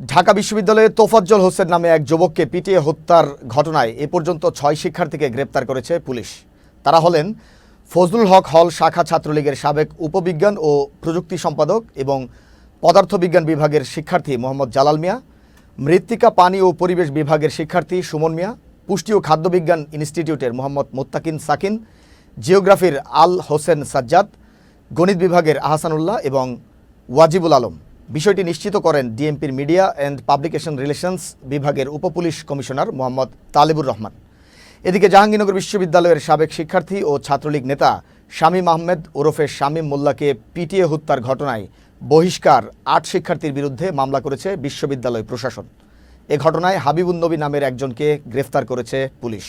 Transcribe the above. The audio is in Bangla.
ঢাকা বিশ্ববিদ্যালয়ে তোফাজ্জল হোসেন নামে এক যুবককে পিটিয়ে হত্যার ঘটনায় এ পর্যন্ত ছয় শিক্ষার্থীকে গ্রেপ্তার করেছে পুলিশ। তারা হলেন ফজলুল হক হল, শাখা ছাত্রলীগের সাবেক উপবিজ্ঞান ও প্রযুক্তি সম্পাদক এবং পদার্থবিজ্ঞান বিভাগের শিক্ষার্থী মোহাম্মদ জালাল মিয়া, মৃত্তিকা পানি ও পরিবেশ বিভাগের শিক্ষার্থী সুমন মিয়া, পুষ্টি ও খাদ্যবিজ্ঞান ইনস্টিটিউটের মোহাম্মদ মোত্তাকিন সাকিন, জিওগ্রাফির আল হোসেন সাজ্জাদ, গণিত বিভাগের আহসানুল্লাহ এবং ওয়াজিবুল আলম। বিষয়টি নিশ্চিত করেন ডিএমপির মিডিয়া অ্যান্ড পাবলিকেশন রিলেশনস বিভাগের উপপুলিশ কমিশনার মোহাম্মদ তালেবুর রহমান। এদিকে জাহাঙ্গীরনগর বিশ্ববিদ্যালয়ের সাবেক শিক্ষার্থী ও ছাত্রলীগ নেতা শামীম আহমেদ ওরফে শামীম মোল্লাকে পিটিএ হত্যার ঘটনায় বহিষ্কার আট শিক্ষার্থীর বিরুদ্ধে মামলা করেছে বিশ্ববিদ্যালয় প্রশাসন। এ ঘটনায় হাবিবুন নবী নামের একজনকে গ্রেফতার করেছে পুলিশ।